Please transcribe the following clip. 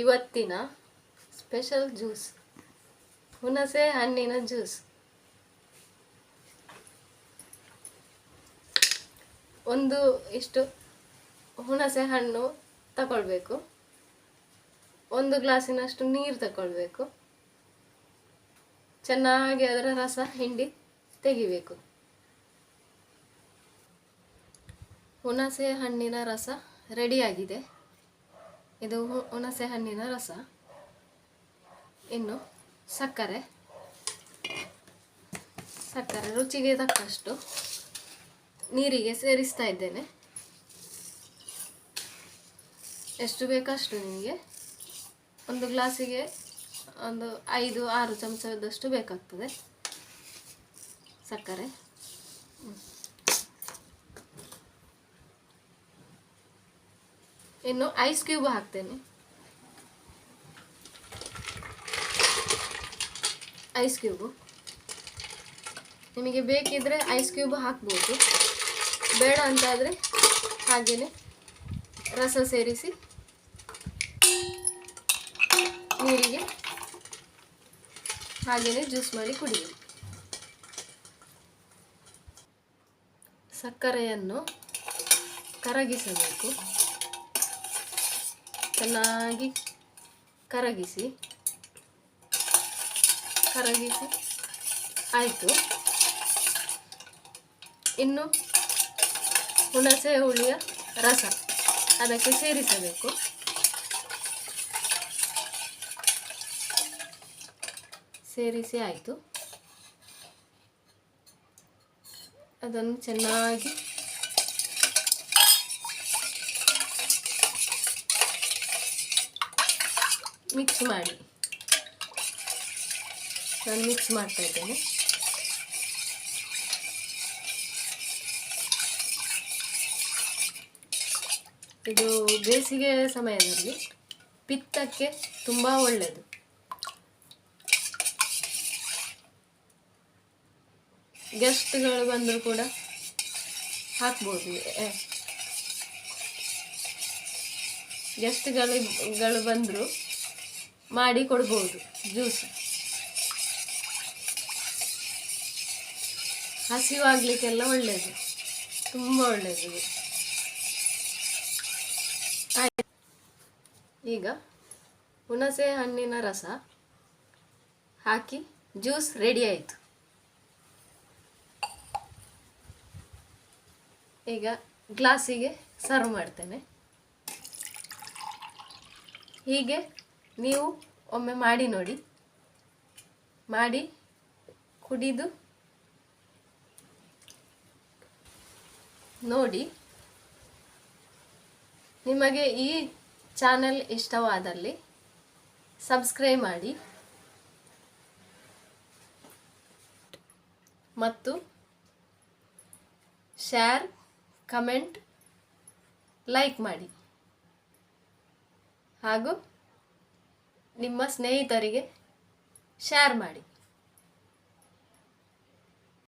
ಇವತ್ತಿನ special juice. ಹುಣಸೆ ಹಣ್ಣಿನ ಜ್ಯೂಸ್. ಒಂದು ಇಷ್ಟು ಹುಣಸೆ ಹಣ್ಣು ತಗೊಳ್ಬೇಕು ಒಂದು ಗ್ಲಾಸಿನಷ್ಟು ನೀರು ತಗೊಳ್ಬೇಕು ಚೆನ್ನಾಗಿ ಅದರ ರಸ ಹಿಂಡಿ ತೆಗಿಬೇಕು. ಹುಣಸೆ ಹಣ್ಣಿನ ರಸ ರೆಡಿಯಾಗಿದೆ. ಇದು ಹುಣಸೆ ಹಣ್ಣಿನ ರಸ. ಇನ್ನು ಸಕ್ಕರೆ. ಸಕ್ಕರೆ ರುಚಿಗೆ ತಕ್ಕಷ್ಟು ನೀರಿಗೆ ಸೇರಿಸ್ತಾ ಇದ್ದೇನೆ. ಎಷ್ಟು ಬೇಕಷ್ಟು ನಿಮಗೆ? ಒಂದು ಗ್ಲಾಸಿಗೆ ಒಂದು ಐದು, ಆರು ಚಮಚದಷ್ಟು ಬೇಕಾಗ್ತದೆ ಸಕ್ಕರೆ. ಇನ್ನು ಐಸ್ ಕ್ಯೂಬ್ ಹಾಕ್ತೇನೆ. ಐಸ್ ಕ್ಯೂಬು ನಿಮಗೆ ಬೇಕಿದ್ರೆ ಐಸ್ ಕ್ಯೂಬ್ ಹಾಕ್ಬೋದು. ಬೇಡ ಅಂತಾದರೆ ಹಾಗೆಯೇ ರಸ ಸೇರಿಸಿ ನೀರಿಗೆ ಹಾಗೆಯೇ ಜ್ಯೂಸ್ ಮಾಡಿ ಕುಡಿಯಿರಿ. ಸಕ್ಕರೆಯನ್ನು ಕರಗಿಸಬೇಕು. ಚೆನ್ನಾಗಿ ಕರಗಿಸಿ ಕರಗಿಸಿ ಆಯಿತು. ಇನ್ನು ಹುಣಸೆ ಹುಳಿಯ ರಸ ಅದಕ್ಕೆ ಸೇರಿಸಬೇಕು. ಸೇರಿಸಿ ಆಯಿತು. ಅದನ್ನು ಚೆನ್ನಾಗಿ ಮಿಕ್ಸ್ ಮಾಡಿ. ನಾನು ಮಿಕ್ಸ್ ಮಾಡ್ತಾ ಇದ್ದೇನೆ. ಇದು ಬೇಸಿಗೆ ಸಮಯದಲ್ಲಿ ಪಿತ್ತಕ್ಕೆ ತುಂಬ ಒಳ್ಳೆಯದು ಗೆಸ್ಟ್ಗಳು ಬಂದರೂ ಕೂಡ ಹಾಕ್ಬೋದು. ಗೆಸ್ಟ್ಗಳಿಗಳು ಗೆಸ್ಟ್ಗಳು ಗಳು ಬಂದರು ಮಾಡಿ ಕೊಡ್ಬೋದು ಜ್ಯೂಸ್ ಹಸಿವಾಗಲಿಕ್ಕೆಲ್ಲ ಒಳ್ಳೆಯದು ತುಂಬ ಒಳ್ಳೆಯದು. ಈಗ ಹುಣಸೆ ಹಣ್ಣಿನ ರಸ ಹಾಕಿ ಜ್ಯೂಸ್ ರೆಡಿ ಆಯಿತು. ಈಗ ಗ್ಲಾಸಿಗೆ ಸರ್ವ್ ಮಾಡ್ತೇನೆ. ಹೀಗೆ ನೀವು ಒಮ್ಮೆ ಮಾಡಿ ನೋಡಿ. ಮಾಡಿ, ಕುಡಿದು, ನೋಡಿ. ನಿಮಗೆ ಈ ಚಾನೆಲ್ ಇಷ್ಟವಾದಲ್ಲಿ ಸಬ್ಸ್ಕ್ರೈಬ್ ಮಾಡಿ. ಮತ್ತು ಶೇರ್ ಕಮೆಂಟ್ ಲೈಕ್ ಮಾಡಿ. ಹಾಗೂ ನಿಮ್ಮ ಸ್ನೇಹಿತರಿಗೆ ಶೇರ್ ಮಾಡಿ.